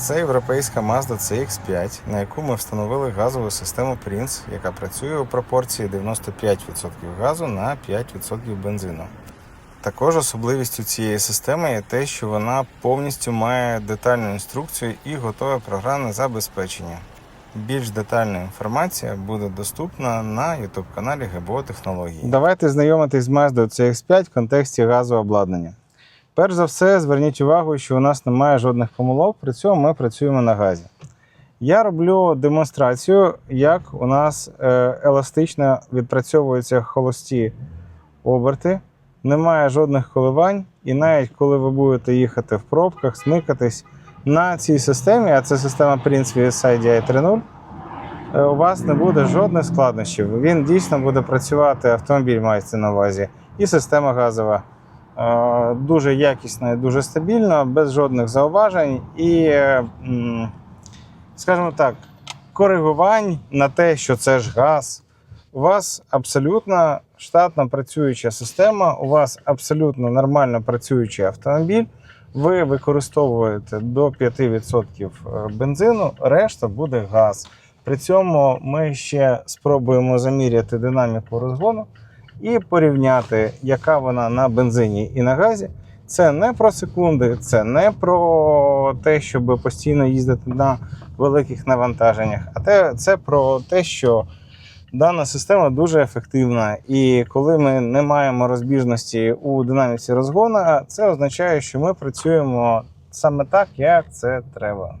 Це європейська Mazda CX5, на яку ми встановили газову систему Prince, яка працює у пропорції 95% газу на 5% бензину. Також особливістю цієї системи є те, що вона повністю має детальну інструкцію і готове програмне забезпечення. Більш детальна інформація буде доступна на YouTube каналі ГБО Технології. Давайте знайомитись з Mazda CX5 в контексті газового обладнання. Перш за все, зверніть увагу, що у нас немає жодних помилок, при цьому ми працюємо на газі. Я роблю демонстрацію, як у нас е, еластично відпрацьовуються холості оберти, немає жодних коливань, і навіть коли ви будете їхати в пробках, смикатись на цій системі, а це система Prince VSI DI 3.0, е, у вас не буде жодних складнощів. Він дійсно буде працювати, автомобіль мається на увазі, і система газова. Е, Дуже якісно і дуже стабільно, без жодних зауважень. І, е, скажімо так, коригувань на те, що це ж газ. У вас абсолютно штатно працююча система, у вас абсолютно нормально працюючий автомобіль. Ви використовуєте до 5% бензину, решта буде газ. При цьому ми ще спробуємо заміряти динаміку розгону і порівняти, яка вона на бензині і на газі. Це не про секунди, це не про те, щоб постійно їздити на великих навантаженнях, а те, це про те, що дана система дуже ефективна. І коли ми не маємо розбіжності у динаміці розгону, це означає, що ми працюємо саме так, як це треба.